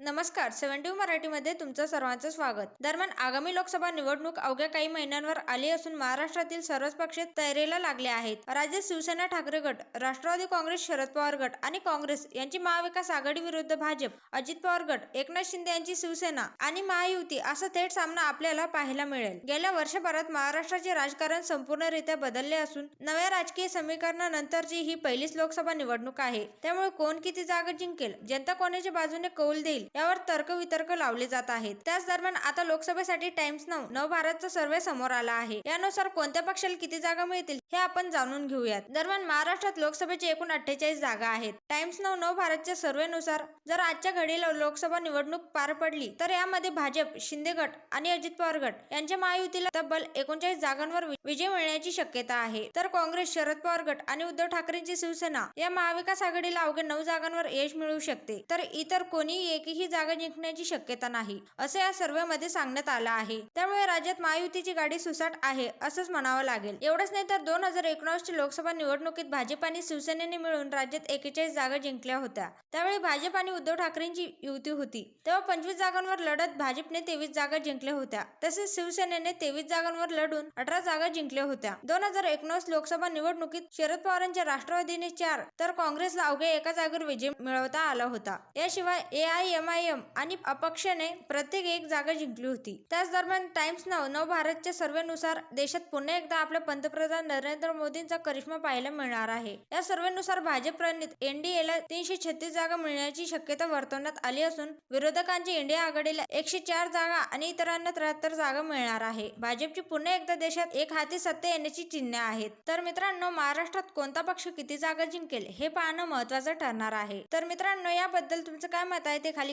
नमस्कार सेव्हन्टी मराठीमध्ये तुमचं सर्वांचं स्वागत. दरम्यान आगामी लोकसभा निवडणूक अवघ्या काही महिन्यांवर आली असून महाराष्ट्रातील सर्वच पक्ष तयारीला लागले आहेत. राज्यात शिवसेना ठाकरे गट राष्ट्रवादी काँग्रेस शरद पवार गट आणि काँग्रेस यांची महाविकास आघाडी विरुद्ध भाजप अजित पवार गट एकनाथ शिंदे यांची शिवसेना आणि महायुती असा थेट सामना आपल्याला पाहायला मिळेल. गेल्या वर्षभरात महाराष्ट्राचे राजकारण संपूर्णरित्या बदलले असून नव्या राजकीय समीकरणानंतरची ही पहिलीच लोकसभा निवडणूक आहे. त्यामुळे कोण किती जागा जिंकेल? जनता कोणाच्या बाजूने कौल देईल? यावर तर्कवितर्क लावले जात आहेत. त्याच दरम्यान आता लोकसभेसाठी टाइम्स नऊ नव भारतचा सर्वे समोर आला आहे. यानुसार कोणत्या पक्षाला किती जागा मिळतील हे आपण जाणून घेऊयात. दरम्यान महाराष्ट्रात लोकसभेची एकूण अठ्ठेचाळीस जागा आहेत. टाइम्स नऊ नव भारतच्या सर्वेनुसार जर आजच्या घडीला लोकसभा निवडणूक पार पडली तर यामध्ये भाजप शिंदे गट आणि अजित पवार गट यांच्या महायुतीला तब्बल एकोणचाळीस जागांवर विजय मिळण्याची शक्यता आहे. तर काँग्रेस शरद पवार गट आणि उद्धव ठाकरेंची शिवसेना या महाविकास आघाडीला अवघ्या नऊ जागांवर यश मिळू शकते. तर इतर कोणीही कोणतीही जागा जिंकण्याची शक्यता नाही असे या सर्वेमध्ये सांगण्यात आलं आहे. त्यामुळे राज्यात महायुतीची गाडी सुसाट आहे असंच म्हणावं लागेल. एवढंच नाही तर दोन हजार एकोणावीसच्या लोकसभा निवडणुकीत भाजप आणि शिवसेनेने मिळून राज्यात एकेचाळीस जागा जिंकल्या होत्या. त्यावेळी भाजप आणि उद्धव ठाकरेंची युती होती. तेव्हा पंचवीस जागांवर लढत भाजपने तेवीस जागा जिंकल्या होत्या. तसेच शिवसेनेने तेवीस जागांवर लढून अठरा जागा जिंकल्या होत्या. दोन हजार एकोणीस लोकसभा निवडणुकीत शरद पवारांच्या राष्ट्रवादीने चार तर काँग्रेसला अवघ्या एका जागेवर विजय मिळवता आला होता. याशिवाय ए एमआयएम आणि अपक्षने प्रत्येक एक जागा जिंकली होती. त्याच दरम्यान टाइम्स नाव नव भारतच्या सर्वेनुसार देशात पुन्हा एकदा आपल्या पंतप्रधान नरेंद्र मोदींचा करिश्मा पाहायला मिळणार आहे. या सर्वेनुसार भाजप प्रणित एनडीएला तीनशे छत्तीस जागा मिळण्याची शक्यता वर्तवण्यात आली असून विरोधकांची इंडिया आघाडीला एकशे चार जागा आणि इतरांना त्र्याहत्तर जागा मिळणार आहे. भाजपची पुन्हा एकदा देशात एक हाती सत्ता येण्याची चिन्हे आहेत. तर मित्रांनो महाराष्ट्रात कोणता पक्ष किती जागा जिंकेल हे पाहणं महत्वाचं ठरणार आहे. तर मित्रांनो याबद्दल तुमचं काय मत आहे ते खाली